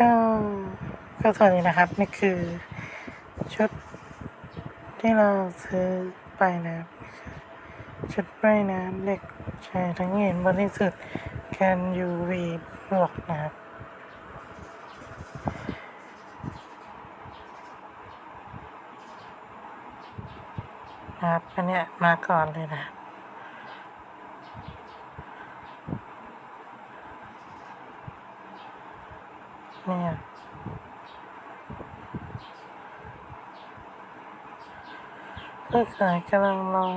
ก็ก็สวัสดีนะครับ นี่คือชุดที่เราซื้อไปนะชุดว่ายน้ำเด็กชายทั้งเห็นบริสุทธิ์แกน UV บวกนะครับนะครับอันเนี้ยมาก่อนเลยนะครับ เนี่ยผู้ขายกำลังรอ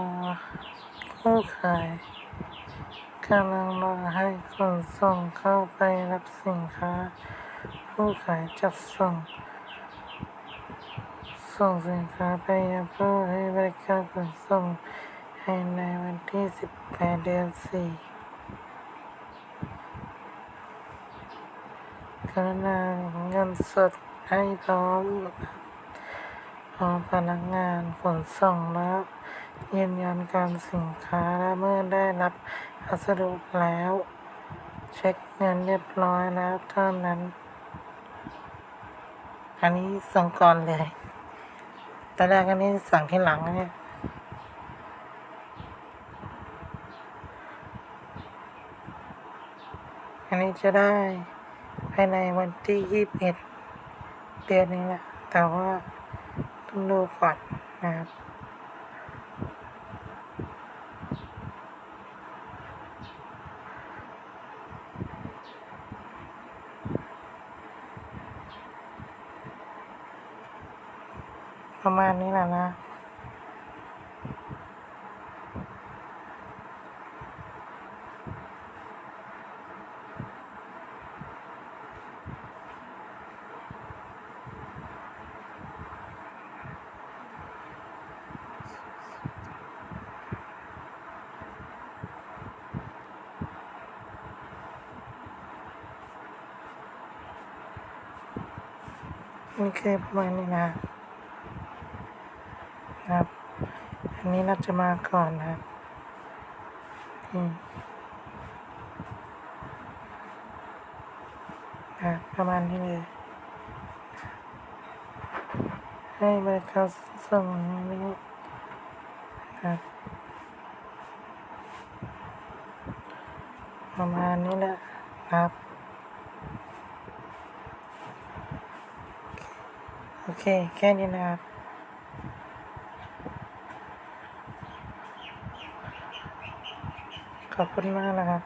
ผู้ขายกำลังรอให้ขนส่งเข้าไปรับสินค้า ผู้ขายจัดส่ง ส่งสินค้าไปยังผู้ให้บริการขนส่งภายในวันที่ 18 เดือน 4 กรุณาเงินสดให้พร้อมพร้อมพนักงานขนส่งแล้วยืนยันการสินค้าและเมื่อได้รับพัสดุแล้ว เช็คเงินเรียบร้อยแล้วเท่านั้น อันนี้ส่งก่อนเลยตอนแรกอันนี้สั่งที่หลังนะเนี่ยอันนี้จะได้ายในวันที่ยี่สิบเอ็ดเดือนนี้แหละ แต่ว่าต้องดูก่อนนะครับ ประมาณนี้แหละนะ นี่คือประมาณนี้นะครับ อันนี้น่าจะมาก่อนนะครับนี่ครับประมาณนี้เลย ให้บริการส่งนี้ครับประมาณนี้แหละครับ โอเค แค่นี้นะครับขอบคุณมากนะครับ